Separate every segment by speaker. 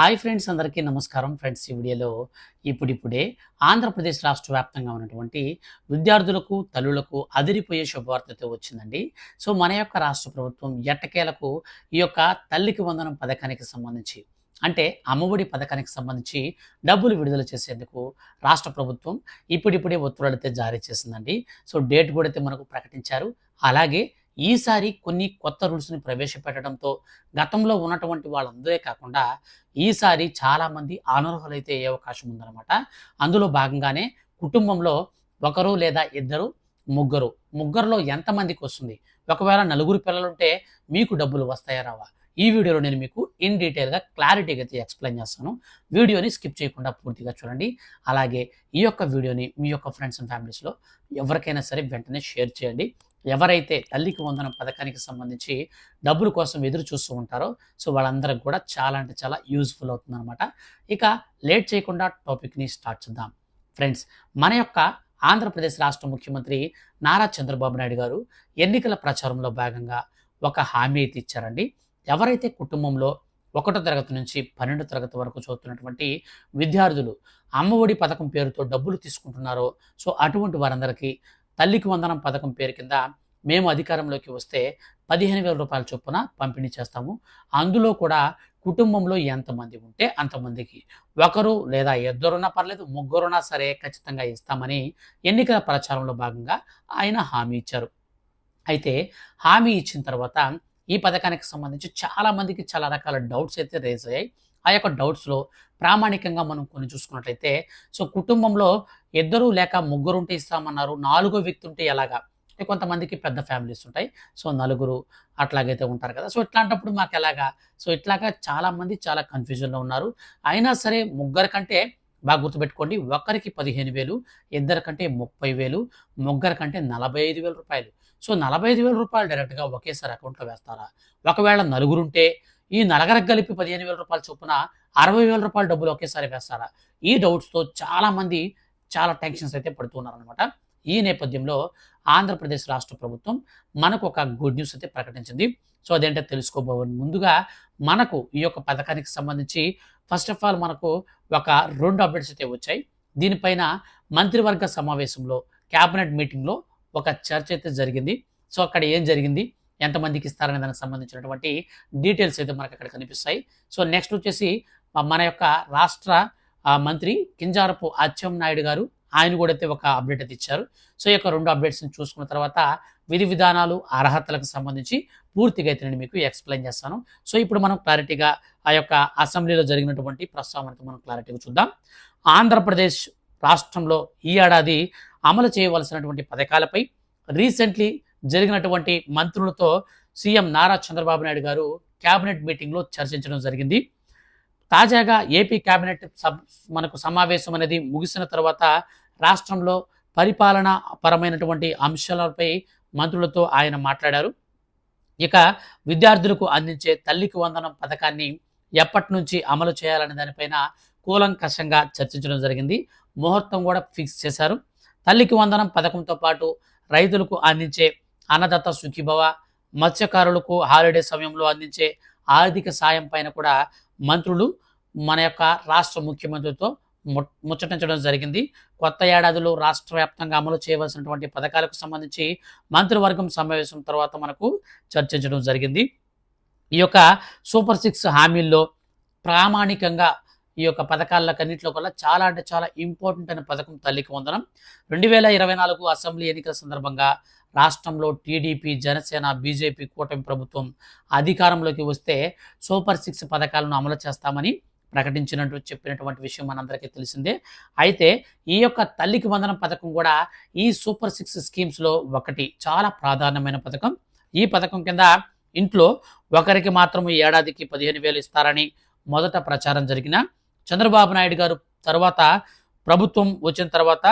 Speaker 1: Hi friends అందరికీ నమస్కారం. Friends ఈ వీడియోలో ఇప్పుడిప్పుడే ఆంధ్రప్రదేశ్ రాష్ట్ర వ్యాప్తంగా ఉన్నటువంటి విద్యార్థులకు తల్లులకు అదిరిపోయే శుభవార్తతో వచ్చిందండి. సో మన యొక్క రాష్ట్ర ప్రభుత్వం ఎట్టకేలకు ఈ యొక్క తల్లికి వందనం పథకానికి సంబంధించి అంటే అమ్మఒడి పథకానికి సంబంధించి డబ్బులు విడుదల చేసేందుకు రాష్ట్ర ప్రభుత్వం ఇప్పుడిప్పుడే ఉత్తర్వులు అయితే జారీ చేసిందండి. సో డేట్ కూడా అయితే మనకు ప్రకటించారు. అలాగే ఈసారి కొన్ని కొత్త రూల్స్ని ప్రవేశపెట్టడంతో గతంలో ఉన్నటువంటి వాళ్ళందరే కాకుండా ఈసారి చాలామంది అనర్హులైతే అయ్యే అవకాశం ఉందన్నమాట. అందులో భాగంగానే కుటుంబంలో ఒకరు లేదా ఇద్దరు ముగ్గురు. ముగ్గురులో ఎంతమందికి వస్తుంది? ఒకవేళ నలుగురు పిల్లలుంటే మీకు డబ్బులు వస్తాయా రావా? ఈ వీడియోలో నేను మీకు ఇన్ డీటెయిల్గా క్లారిటీగా అయితే ఎక్స్ప్లెయిన్ చేస్తాను. వీడియోని స్కిప్ చేయకుండా పూర్తిగా చూడండి. అలాగే ఈ యొక్క వీడియోని మీ యొక్క ఫ్రెండ్స్ అండ్ ఫ్యామిలీస్లో ఎవరికైనా సరే వెంటనే షేర్ చేయండి. ఎవరైతే తల్లికి వందనం పథకానికి సంబంధించి డబ్బుల కోసం ఎదురు చూస్తూ ఉంటారో సో వాళ్ళందరికి కూడా చాలా అంటే చాలా యూజ్ఫుల్ అవుతుందన్నమాట. ఇక లేట్ చేయకుండా టాపిక్ని స్టార్ట్ చేద్దాం. ఫ్రెండ్స్ మన యొక్క ఆంధ్రప్రదేశ్ రాష్ట్ర ముఖ్యమంత్రి నారా చంద్రబాబు నాయుడు గారు ఎన్నికల ప్రచారంలో భాగంగా ఒక హామీ అయితే ఇచ్చారండి. ఎవరైతే కుటుంబంలో ఒకటో తరగతి నుంచి పన్నెండో తరగతి వరకు చదువుతున్నటువంటి విద్యార్థులు అమ్మఒడి పథకం పేరుతో డబ్బులు తీసుకుంటున్నారో సో అటువంటి వారందరికీ తల్లికి వందనం పథకం పేరు కింద మేము అధికారంలోకి వస్తే పదిహేను వేల రూపాయల చొప్పున పంపిణీ చేస్తాము. అందులో కూడా కుటుంబంలో ఎంతమంది ఉంటే అంతమందికి ఒకరు లేదా ఇద్దరున్నా పర్లేదు ముగ్గురున్నా సరే ఖచ్చితంగా ఇస్తామని ఎన్నికల ప్రచారంలో భాగంగా ఆయన హామీ ఇచ్చారు. అయితే హామీ ఇచ్చిన తర్వాత ఈ పథకానికి సంబంధించి చాలామందికి చాలా రకాల డౌట్స్ అయితే రేజ్ అయ్యాయి. ఆ యొక్క డౌట్స్లో ప్రామాణికంగా మనం కొన్ని చూసుకున్నట్లయితే సో కుటుంబంలో ఇద్దరు లేక ముగ్గురు ఉంటే ఇస్తామన్నారు నాలుగో వ్యక్తి ఉంటే ఎలాగా? అంటే కొంతమందికి పెద్ద ఫ్యామిలీస్ ఉంటాయి. సో నలుగురు అట్లాగైతే ఉంటారు కదా. సో ఇట్లాంటప్పుడు మాకు ఎలాగా? సో ఇట్లాగా చాలామంది చాలా కన్ఫ్యూజన్లో ఉన్నారు. అయినా సరే ముగ్గురు కంటే బాగా గుర్తుపెట్టుకోండి ఒకరికి పదిహేను వేలు ఇద్దరి కంటే ముప్పై వేలు ముగ్గురు కంటే నలభై ఐదు వేల రూపాయలు. సో నలభై ఐదు వేల రూపాయలు డైరెక్ట్గా ఒకేసారి అకౌంట్లో వేస్తారా? ఒకవేళ నలుగురుంటే ఈ నలగరకు కలిపి పదిహేను వేల రూపాయల చొప్పున అరవై వేల రూపాయల డబ్బులు ఒకేసారి వేస్తారా? ఈ డౌట్స్తో చాలామంది చాలా టెన్షన్స్ అయితే పడుతున్నారనమాట ఈ నేపథ్యంలో ఆంధ్రప్రదేశ్ రాష్ట్ర ప్రభుత్వం మనకు ఒక గుడ్ న్యూస్ అయితే ప్రకటించింది. సో అదేంటో తెలుసుకోబోవని ముందుగా మనకు ఈ యొక్క పథకానికి సంబంధించి ఫస్ట్ ఆఫ్ ఆల్ మనకు ఒక రెండు అప్డేట్స్ అయితే వచ్చాయి. దీనిపైన మంత్రివర్గ సమావేశంలో క్యాబినెట్ మీటింగ్లో ఒక చర్చ అయితే జరిగింది. సో అక్కడ ఏం జరిగింది ఎంతమందికి ఇస్తారనే దానికి సంబంధించినటువంటి డీటెయిల్స్ అయితే మనకు అక్కడ కనిపిస్తాయి. సో నెక్స్ట్ వచ్చేసి మన యొక్క రాష్ట్ర మంత్రి కింజారపు అచ్చెం నాయుడు గారు ఆయన కూడా అయితే ఒక అప్డేట్ అయితే ఇచ్చారు. సో ఈ యొక్క రెండు అప్డేట్స్ని చూసుకున్న తర్వాత విధి విధానాలు అర్హతలకు సంబంధించి పూర్తిగా అయితే నేను మీకు ఎక్స్ప్లెయిన్ చేస్తాను. సో ఇప్పుడు మనం క్లారిటీగా ఆ యొక్క అసెంబ్లీలో జరిగినటువంటి ప్రస్తావనతో మనం క్లారిటీగా చూద్దాం. ఆంధ్రప్రదేశ్ రాష్ట్రంలో ఈ ఏడాది అమలు చేయవలసినటువంటి పథకాలపై రీసెంట్లీ జరిగినటువంటి మంత్రులతో సీఎం నారా చంద్రబాబు నాయుడు గారు క్యాబినెట్ మీటింగ్లో చర్చించడం జరిగింది. తాజాగా ఏపీ కేబినెట్ సబ్ మనకు సమావేశం అనేది ముగిసిన తర్వాత రాష్ట్రంలో పరిపాలన పరమైనటువంటి అంశాలపై మంత్రులతో ఆయన మాట్లాడారు. ఇక విద్యార్థులకు అందించే తల్లికి వందనం పథకాన్ని ఎప్పటి నుంచి అమలు చేయాలనే దానిపైన కూలంకషంగా చర్చించడం జరిగింది. ముహూర్తం కూడా ఫిక్స్ చేశారు. తల్లికి వందనం పథకంతో పాటు రైతులకు అందించే అన్నదత్త సుఖీభవ మత్స్యకారులకు హాలిడే సమయంలో అందించే ఆర్థిక సాయం పైన కూడా మంత్రులు మన యొక్క రాష్ట్ర ముఖ్యమంత్రితో ము ముచ్చటించడం జరిగింది. కొత్త ఏడాదిలో రాష్ట్ర వ్యాప్తంగా అమలు చేయవలసినటువంటి పథకాలకు సంబంధించి మంత్రివర్గం సమావేశం తర్వాత మనకు చర్చించడం జరిగింది. ఈ యొక్క సూపర్ సిక్స్ హామీల్లో ప్రామాణికంగా ఈ యొక్క పథకాలకన్నింటిలో కల్లా చాలా అంటే చాలా ఇంపార్టెంట్ అయిన పథకం తల్లికి వందనం. రెండు వేల ఇరవై నాలుగు అసెంబ్లీ ఎన్నికల సందర్భంగా రాష్ట్రంలో టీడీపీ జనసేన బీజేపీ కూటమి ప్రభుత్వం అధికారంలోకి వస్తే సూపర్ సిక్స్ పథకాలను అమలు చేస్తామని ప్రకటించినట్టు చెప్పినటువంటి విషయం మనందరికీ తెలిసిందే. అయితే ఈ యొక్క తల్లికి వందనం పథకం కూడా ఈ సూపర్ సిక్స్ స్కీమ్స్లో ఒకటి చాలా ప్రాధాన్యమైన పథకం. ఈ పథకం కింద ఇంట్లో ఒకరికి మాత్రం ఈ ఏడాదికి పదిహేను వేలు ఇస్తారని మొదట ప్రచారం జరిగిన చంద్రబాబు నాయుడు గారు తర్వాత ప్రభుత్వం వచ్చిన తర్వాత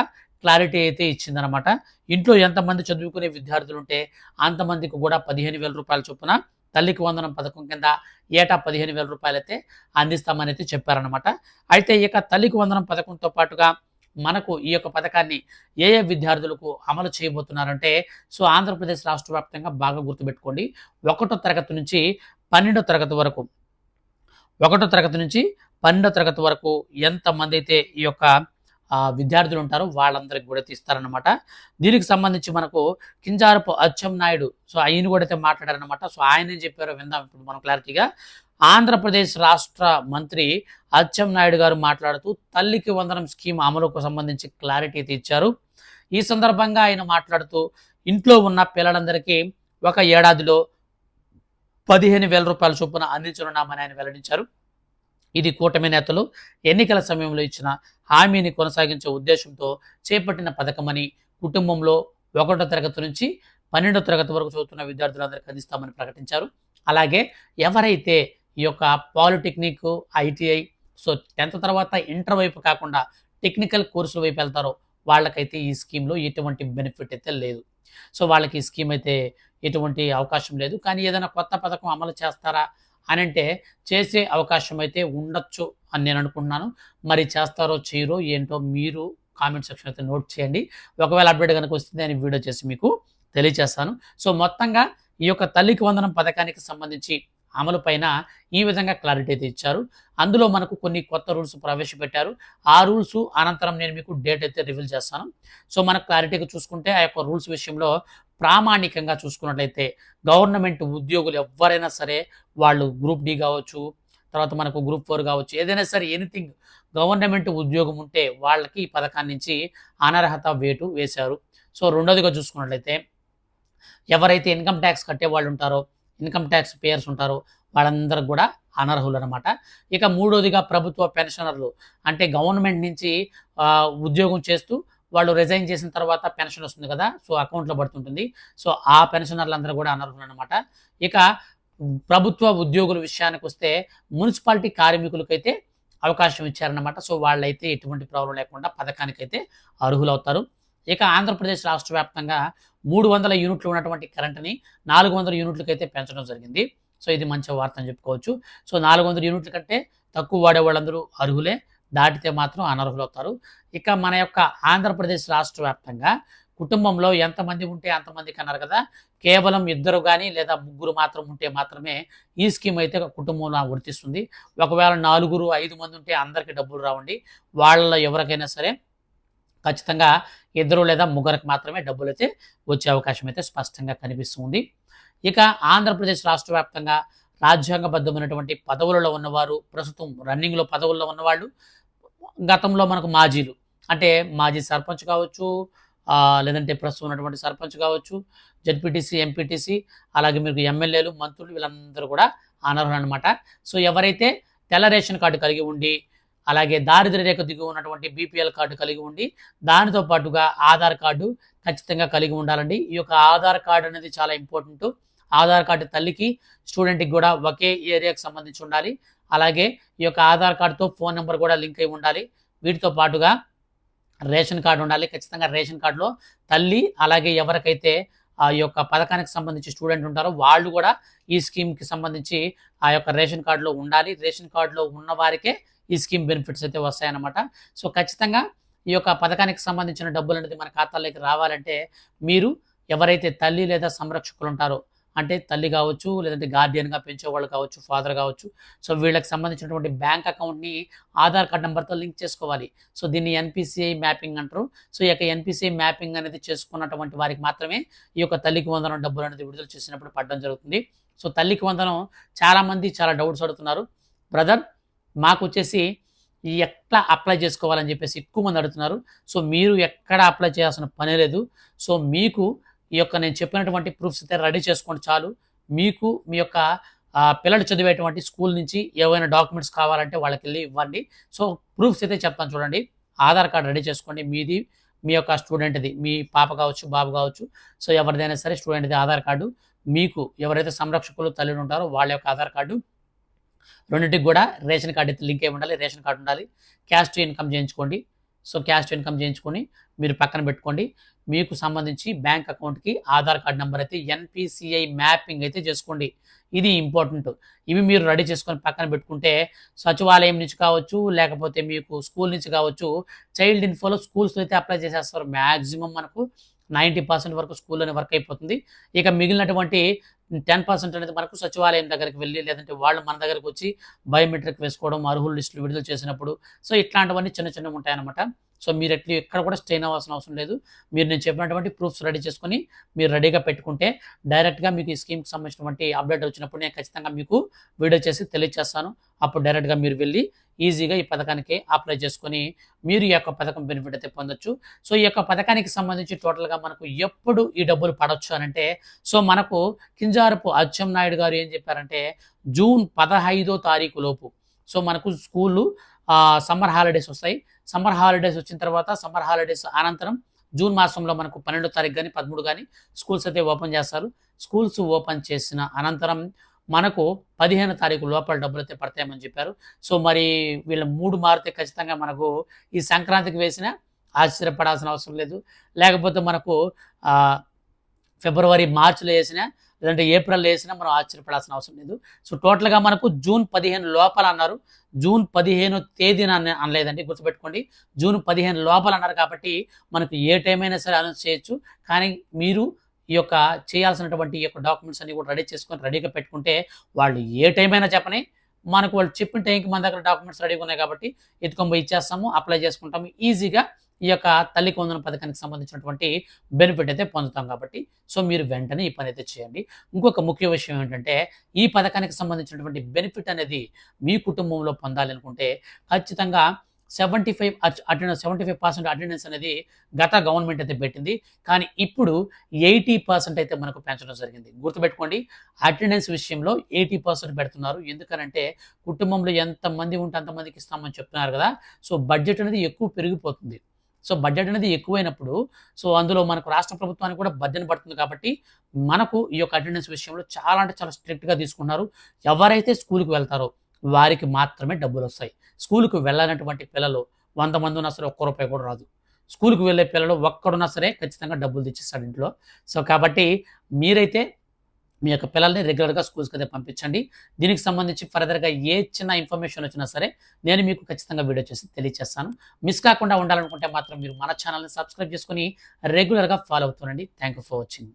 Speaker 1: క్లారిటీ అయితే ఇచ్చిందనమాట ఇంట్లో ఎంతమంది చదువుకునే విద్యార్థులు ఉంటే అంతమందికి కూడా పదిహేను వేల రూపాయల చొప్పున తల్లికి వందనం పథకం కింద ఏటా పదిహేను వేల రూపాయలు అయితే అందిస్తామని అయితే చెప్పారనమాట అయితే ఇక తల్లికి వందనం పథకంతో పాటుగా మనకు ఈ యొక్క పథకాన్ని ఏ ఏ విద్యార్థులకు అమలు చేయబోతున్నారంటే సో ఆంధ్రప్రదేశ్ రాష్ట్ర వ్యాప్తంగా బాగా గుర్తుపెట్టుకోండి. ఒకటో తరగతి నుంచి పన్నెండో తరగతి వరకు ఒకటో తరగతి నుంచి పన్నెండో తరగతి వరకు ఎంతమంది అయితే ఈ యొక్క విద్యార్థులు ఉంటారో వాళ్ళందరికి కూడా తీస్తారనమాట దీనికి సంబంధించి మనకు కింజారపు అచ్చం నాయుడు సో ఆయన కూడా అయితే మాట్లాడారనమాట సో ఆయన ఏం చెప్పారో విందాం ఇప్పుడు మనం క్లారిటీగా. ఆంధ్రప్రదేశ్ రాష్ట్ర మంత్రి అచ్చం నాయుడు గారు మాట్లాడుతూ తల్లికి వందనం స్కీమ్ అమలుకు సంబంధించి క్లారిటీ ఇచ్చారు ఈ సందర్భంగా ఆయన మాట్లాడుతూ ఇంట్లో ఉన్న పిల్లలందరికీ ఒక ఏడాదిలో పదిహేను వేల రూపాయల చొప్పున అందించనున్నామని ఆయన వెల్లడించారు. ఇది కూటమి నేతలు ఎన్నికల సమయంలో ఇచ్చిన హామీని కొనసాగించే ఉద్దేశంతో చేపట్టిన పథకమని కుటుంబంలో ఒకటో తరగతి నుంచి పన్నెండో తరగతి వరకు చదువుతున్న విద్యార్థులందరికీ అందిస్తామని ప్రకటించారు. అలాగే ఎవరైతే ఈ యొక్క పాలిటెక్నిక్ ఐటీఐ సో టెన్త్ తర్వాత ఇంటర్ వైపు కాకుండా టెక్నికల్ కోర్సుల వైపు వెళ్తారో వాళ్ళకైతే ఈ స్కీమ్లో ఎటువంటి బెనిఫిట్ అయితే లేదు. సో వాళ్ళకి ఈ స్కీమ్ అయితే ఎటువంటి అవకాశం లేదు. కానీ ఏదైనా కొత్త పథకం అమలు చేస్తారా? అని అంటే చేసే అవకాశం అయితే ఉండొచ్చు అని నేను అనుకుంటున్నాను. మరి చేస్తారో చేయరో ఏంటో మీరు కామెంట్ సెక్షన్ అయితే నోట్ చేయండి. ఒకవేళ అప్డేట్ కనుక వస్తుంది నేను వీడియో చేసి మీకు తెలియజేస్తాను. సో మొత్తంగా ఈ యొక్క తల్లికి వందనం పథకానికి సంబంధించి అమలు పైన ఈ విధంగా క్లారిటీ అయితే ఇచ్చారు. అందులో మనకు కొన్ని కొత్త రూల్స్ ప్రవేశపెట్టారు. ఆ రూల్స్ అనంతరం నేను మీకు డేట్ అయితే రివీల్ చేస్తాను. సో మనకు క్లారిటీగా చూసుకుంటే ఆ యొక్క రూల్స్ విషయంలో ప్రామాణికంగా చూసుకున్నట్లయితే గవర్నమెంట్ ఉద్యోగులు ఎవరైనా సరే వాళ్ళు గ్రూప్ డి కావచ్చు తర్వాత మనకు గ్రూప్ ఫోర్ కావచ్చు ఏదైనా సరే ఎనీథింగ్ గవర్నమెంట్ ఉద్యోగం ఉంటే వాళ్ళకి ఈ పథకాన్ని నుంచి అనర్హత వేటు వేశారు. సో రెండోదిగా చూసుకున్నట్లయితే ఎవరైతే ఇన్కమ్ ట్యాక్స్ కట్టే వాళ్ళు ఉంటారో ఇన్కమ్ ట్యాక్స్ పేయర్స్ ఉంటారో వాళ్ళందరూ కూడా అనర్హులు అనమాట ఇక మూడోదిగా ప్రభుత్వ పెన్షనర్లు అంటే గవర్నమెంట్ నుంచి ఉద్యోగం చేస్తూ వాళ్ళు రిజైన్ చేసిన తర్వాత పెన్షన్ వస్తుంది కదా సో అకౌంట్లో పడుతుంటుంది. సో ఆ పెన్షనర్లందరూ కూడా అనర్హులు అనమాట ఇక ప్రభుత్వ ఉద్యోగుల విషయానికి వస్తే మున్సిపాలిటీ కార్మికులకైతే అవకాశం ఇచ్చారనమాట సో వాళ్ళైతే ఎటువంటి ప్రాబ్లం లేకుండా పథకానికైతే అర్హులవుతారు. ఇక ఆంధ్రప్రదేశ్ రాష్ట్ర వ్యాప్తంగా మూడు వందల యూనిట్లు ఉన్నటువంటి కరెంట్ని నాలుగు వందల యూనిట్లకైతే పెంచడం జరిగింది. సో ఇది మంచి వార్త అని చెప్పుకోవచ్చు. సో నాలుగు వందల యూనిట్ల కంటే తక్కువ వాడే వాళ్ళందరూ అర్హులే. దాటితే మాత్రం అనర్హులవుతారు. ఇక మన యొక్క ఆంధ్రప్రదేశ్ రాష్ట్ర వ్యాప్తంగా కుటుంబంలో ఎంతమంది ఉంటే అంతమందికి అన్నారు కదా. కేవలం ఇద్దరు కానీ లేదా ముగ్గురు మాత్రం ఉంటే మాత్రమే ఈ స్కీమ్ అయితే ఒక కుటుంబంలో వర్తిస్తుంది ఒకవేళ నాలుగురు ఐదు మంది ఉంటే అందరికీ డబ్బులు రావండి. వాళ్ళలో ఎవరికైనా సరే ఖచ్చితంగా ఇద్దరు లేదా ముగ్గురికి మాత్రమే డబ్బులు అయితే వచ్చే అవకాశం అయితే స్పష్టంగా కనిపిస్తుంది. ఇక ఆంధ్రప్రదేశ్ రాష్ట్ర వ్యాప్తంగా రాజ్యాంగబద్ధమైనటువంటి పదవులలో ఉన్నవారు ప్రస్తుతం రన్నింగ్లో పదవుల్లో ఉన్నవాళ్ళు గతంలో మనకు మాజీలు. అంటే మాజీ సర్పంచ్ కావచ్చు లేదంటే ప్రస్తుతం ఉన్నటువంటి సర్పంచ్ కావచ్చు జడ్పీటీసీ ఎంపీటీసీ అలాగే మీకు ఎమ్మెల్యేలు మంత్రులు వీళ్ళందరూ కూడా అనర్హులు అనమాట సో ఎవరైతే తెల్ల రేషన్ కార్డు కలిగి ఉండి అలాగే దారిద్ర్య రేఖ దిగు ఉన్నటువంటి బీపీఎల్ కార్డు కలిగి ఉండి దానితో పాటుగా ఆధార్ కార్డు ఖచ్చితంగా కలిగి ఉండాలండి. ఈ యొక్క ఆధార్ కార్డు అనేది చాలా ఇంపార్టెంట్. ఆధార్ కార్డు తల్లికి స్టూడెంట్కి కూడా ఒకే ఏరియాకి సంబంధించి ఉండాలి. అలాగే ఈ యొక్క ఆధార్ కార్డుతో ఫోన్ నెంబర్ కూడా లింక్ అయి ఉండాలి. వీటితో పాటుగా రేషన్ కార్డు ఉండాలి. ఖచ్చితంగా రేషన్ కార్డులో తల్లి అలాగే ఎవరికైతే ఆ యొక్క పథకానికి సంబంధించి స్టూడెంట్ ఉంటారో వాళ్ళు కూడా ఈ స్కీమ్కి సంబంధించి ఆ యొక్క రేషన్ కార్డులో ఉండాలి. రేషన్ కార్డులో ఉన్న వారికే ఈ స్కీమ్ బెనిఫిట్స్ అయితే వస్తాయన్నమాట. సో ఖచ్చితంగా ఈ యొక్క పథకానికి సంబంధించిన డబ్బులు అనేది మన ఖాతాలోకి రావాలంటే మీరు ఎవరైతే తల్లి లేదా సంరక్షకులు ఉంటారో అంటే తల్లి కావచ్చు లేదంటే గార్డియన్గా పెంచేవాళ్ళు కావచ్చు ఫాదర్ కావచ్చు. సో వీళ్ళకి సంబంధించినటువంటి బ్యాంక్ అకౌంట్ని ఆధార్ కార్డ్ నెంబర్తో లింక్ చేసుకోవాలి. సో దీన్ని ఎన్పిసిఐ మ్యాపింగ్ అంటారు. సో ఈ యొక్క ఎన్పిసిఐ మ్యాపింగ్ అనేది చేసుకున్నటువంటి వారికి మాత్రమే ఈ యొక్క తల్లికి వందనం డబ్బులు అనేది విడుదల చేసినప్పుడు పడడం జరుగుతుంది. సో తల్లికి వందనం చాలామంది చాలా డౌట్స్ అడుగుతున్నారు బ్రదర్ మాకు వచ్చేసి ఎట్లా అప్లై చేసుకోవాలని చెప్పేసి ఎక్కువ మంది అడుగుతున్నారు. సో మీరు ఎక్కడ అప్లై చేయాల్సిన పని లేదు. సో మీకు ఈ యొక్క నేను చెప్పినటువంటి ప్రూఫ్స్ అయితే రెడీ చేసుకోండి చాలు. మీకు మీ యొక్క పిల్లలు చదివేటువంటి స్కూల్ నుంచి ఏవైనా డాక్యుమెంట్స్ కావాలంటే వాళ్ళకి వెళ్ళి ఇవ్వండి. సో ప్రూఫ్స్ అయితే చెప్తాను చూడండి. ఆధార్ కార్డు రెడీ చేసుకోండి. మీది మీ యొక్క స్టూడెంట్ది మీ పాప కావచ్చు బాబు కావచ్చు. సో ఎవరిదైనా సరే స్టూడెంట్ది ఆధార్ కార్డు. మీకు ఎవరైతే సంరక్షకులు తల్లిని ఉంటారో వాళ్ళ యొక్క ఆధార్ కార్డు. రెండింటికి కూడా రేషన్ కార్డు అయితే లింక్ అయి ఉండాలి. రేషన్ కార్డు ఉండాలి. క్యాష్ టు ఇన్కమ్ చేయించుకోండి. సో క్యాష్ ఇన్కమ్ చేయించుకొని మీరు పక్కన పెట్టుకోండి. మీకు సంబంధించి బ్యాంక్ అకౌంట్కి ఆధార్ కార్డ్ నెంబర్ అయితే ఎన్పిసిఐ మ్యాపింగ్ అయితే చేసుకోండి. ఇది ఇంపార్టెంట్. ఇవి మీరు రెడీ చేసుకొని పక్కన పెట్టుకుంటే సచివాలయం నుంచి కావచ్చు లేకపోతే మీకు స్కూల్ నుంచి కావచ్చు చైల్డ్ ఇన్ఫోలో స్కూల్స్లో అయితే అప్లై చేసేస్తారు. మ్యాక్సిమం మనకు నైంటీ పర్సెంట్ వరకు స్కూల్లోనే వర్క్ అయిపోతుంది. ఇక మిగిలినటువంటి టెన్ పర్సెంట్ అనేది మనకు సచివాలయం దగ్గరికి వెళ్ళి లేదంటే వాళ్ళు మన దగ్గరికి వచ్చి బయోమెట్రిక్ వేసుకోవడం అర్హుల లిస్టులు విడుదల చేసినప్పుడు. సో ఇట్లాంటివన్నీ చిన్న చిన్నవి ఉంటాయన్నమాట. సో మీరు ఎట్లా ఎక్కడ కూడా స్ట్రెయిన్ అవ్వాల్సిన అవసరం లేదు. మీరు నేను చెప్పినటువంటి ప్రూఫ్స్ రెడీ చేసుకొని మీరు రెడీగా పెట్టుకుంటే డైరెక్ట్గా మీకు ఈ స్కీమ్కి సంబంధించినటువంటి అప్డేట్ వచ్చినప్పుడు నేను ఖచ్చితంగా మీకు వీడియో చేసి తెలియజేస్తాను అప్పుడు డైరెక్ట్గా మీరు వెళ్ళి ఈజీగా ఈ పథకానికి అప్లై చేసుకొని మీరు ఈ యొక్క పథకం బెనిఫిట్ అయితే పొందొచ్చు. సో ఈ యొక్క పథకానికి సంబంధించి టోటల్గా మనకు ఎప్పుడు ఈ డబ్బులు పడవచ్చు అనంటే సో మనకు కింజారపు అచ్చెం నాయుడు గారు ఏం చెప్పారంటే జూన్ పదహైదో తారీఖు లోపు. సో మనకు స్కూళ్ళు సమ్మర్ హాలిడేస్ వస్తాయి. సమ్మర్ హాలిడేస్ వచ్చిన తర్వాత సమ్మర్ హాలిడేస్ అనంతరం జూన్ మాసంలో మనకు పన్నెండో తారీఖు కానీ పదమూడు కానీ స్కూల్స్ అయితే ఓపెన్ చేస్తారు. స్కూల్స్ ఓపెన్ చేసిన అనంతరం మనకు పదిహేను తారీఖు లోపల డబ్బులు అయితే పడతాయని చెప్పారు. సో మరి వీళ్ళ మూడు మారితే ఖచ్చితంగా మనకు ఈ సంక్రాంతికి వేసిన ఆశ్చర్యపడాల్సిన అవసరం లేదు. లేకపోతే మనకు ఫిబ్రవరి మార్చిలో వేసినా లేదంటే ఏప్రిల్లో వేసినా మనం ఆశ్చర్యపడాల్సిన అవసరం లేదు. సో టోటల్గా మనకు జూన్ పదిహేను లోపల అన్నారు. జూన్ పదిహేను తేదీన అనలేదండి గుర్తుపెట్టుకోండి. జూన్ పదిహేను లోపల అన్నారు కాబట్టి మనకు ఏ టైం అయినా సరే అనౌన్స్ చేయొచ్చు. కానీ మీరు ఈ యొక్క చేయాల్సినటువంటి ఈ యొక్క డాక్యుమెంట్స్ అన్ని కూడా రెడీ చేసుకొని రెడీగా పెట్టుకుంటే వాళ్ళు ఏ టైం అయినా చెప్పని మనకు వాళ్ళు చెప్పిన టైంకి మన దగ్గర డాక్యుమెంట్స్ రెడీగా ఉన్నాయి కాబట్టి ఎత్తుకొని పోయి ఇచ్చేస్తాము అప్లై చేసుకుంటాము. ఈజీగా ఈ యొక్క తల్లి కొందన పథకానికి సంబంధించినటువంటి బెనిఫిట్ అయితే పొందుతాం కాబట్టి. సో మీరు వెంటనే ఈ పని అయితే చేయండి. ఇంకొక ముఖ్య విషయం ఏంటంటే ఈ పథకానికి సంబంధించినటువంటి బెనిఫిట్ అనేది మీ కుటుంబంలో పొందాలి అనుకుంటే ఖచ్చితంగా seventy five attendance seventy five percent attendance అనేది గత గవర్నమెంట్ అయితే పెట్టింది. కానీ ఇప్పుడు ఎయిటీ పర్సెంట్ అయితే మనకు పెంచడం జరిగింది. గుర్తుపెట్టుకోండి అటెండెన్స్ విషయంలో ఎయిటీ పర్సెంట్ పెడుతున్నారు. ఎందుకనంటే కుటుంబంలో ఎంతమంది ఉంటే అంతమందికి ఇస్తామని చెప్తున్నారు కదా. సో బడ్జెట్ అనేది ఎక్కువ పెరిగిపోతుంది. సో బడ్జెట్ అనేది ఎక్కువైనప్పుడు సో అందులో మనకు రాష్ట్ర ప్రభుత్వానికి కూడా బద్దెన పడుతుంది కాబట్టి మనకు ఈ యొక్క అటెండెన్స్ విషయంలో చాలా అంటే చాలా స్ట్రిక్ట్గా తీసుకున్నారు ఎవరైతే స్కూల్కి వెళ్తారో వారికి మాత్రమే డబ్బులు వస్తాయి. స్కూల్కి వెళ్ళనటువంటి పిల్లలు వంద మంది ఉన్నా సరే ఒక్క రూపాయి కూడా రాదు. స్కూల్కి వెళ్ళే పిల్లలు ఒక్కడున్నా సరే ఖచ్చితంగా డబ్బులు తెచ్చిస్తాడు ఇంట్లో. సో కాబట్టి మీరైతే మీ యొక్క పిల్లల్ని రెగ్యులర్గా స్కూల్స్కి అయితే పంపించండి. దీనికి సంబంధించి ఫర్దర్గా ఏ చిన్న ఇన్ఫర్మేషన్ వచ్చినా సరే నేను మీకు ఖచ్చితంగా వీడియో చేసి తెలియజేస్తాను మిస్ కాకుండా ఉండాలనుకుంటే మాత్రం మీరు మన ఛానల్ని సబ్స్క్రైబ్ చేసుకుని రెగ్యులర్గా ఫాలో అవుతుండండి థ్యాంక్ యూ ఫర్ వాచింగ్.